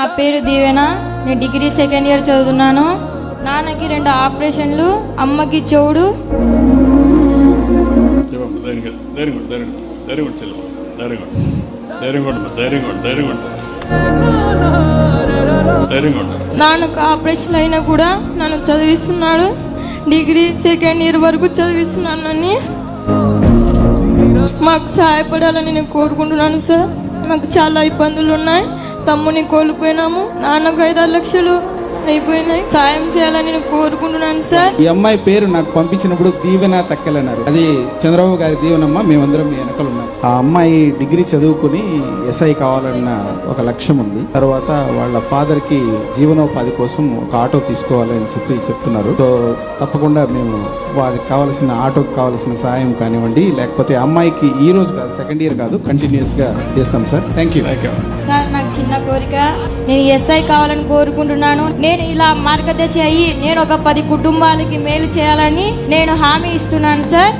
నా పేరు దీవెన. నేను డిగ్రీ సెకండ్ ఇయర్ చదువుతున్నాను. నాన్నకి రెండు ఆపరేషన్లు అమ్మకి చెవుడు. నాన్నకు ఆపరేషన్ అయినా కూడా నన్ను చదివిస్తున్నాడు. డిగ్రీ సెకండ్ ఇయర్ వరకు చదివిస్తున్నాను నన్ను. మాకు సహాయపడాలని నేను కోరుకుంటున్నాను సార్. మాకు చాలా ఇబ్బందులు ఉన్నాయి. తమ్ముని కోల్పోయినాము. నాన్నకు ఐదారు లక్షలు అయిపోయినాయి. సాయం చేయాలని నేను కోరుకుంటున్నాను సార్. ఈ అమ్మాయి పేరు నాకు పంపించినప్పుడు దీవెన తక్కెలన్నారు. అది చంద్రబాబు గారి దీవెనమ్మ మేమందరం మీ వెనకలు ఉన్నాం. ఆ అమ్మాయి డిగ్రీ చదువుకుని ఎస్ఐ కావాలన్న ఒక లక్ష్యం ఉంది. తర్వాత వాళ్ళ ఫాదర్కి జీవనోపాధి కోసం ఒక ఆటో తీసుకోవాలని చెప్పి చెప్తున్నారు. సో తప్పకుండా మేము వారికి కావాల్సిన ఆటోకి కావాల్సిన సహాయం కానివ్వండి. లేకపోతే అమ్మాయికి ఈ రోజు కాదు సెకండ్ ఇయర్ కాదు కంటిన్యూస్గా చేస్తాం sir. Thank you thank you sir నాకు చిన్న కోరిక. నేను ఎస్ఐ కావాలని కోరుకుంటున్నాను. నేను ఇలా మార్గదర్శి అయ్యి నేను ఒక పది కుటుంబాలకి మేలు చేయాలని నేను హామీ ఇస్తున్నాను సార్.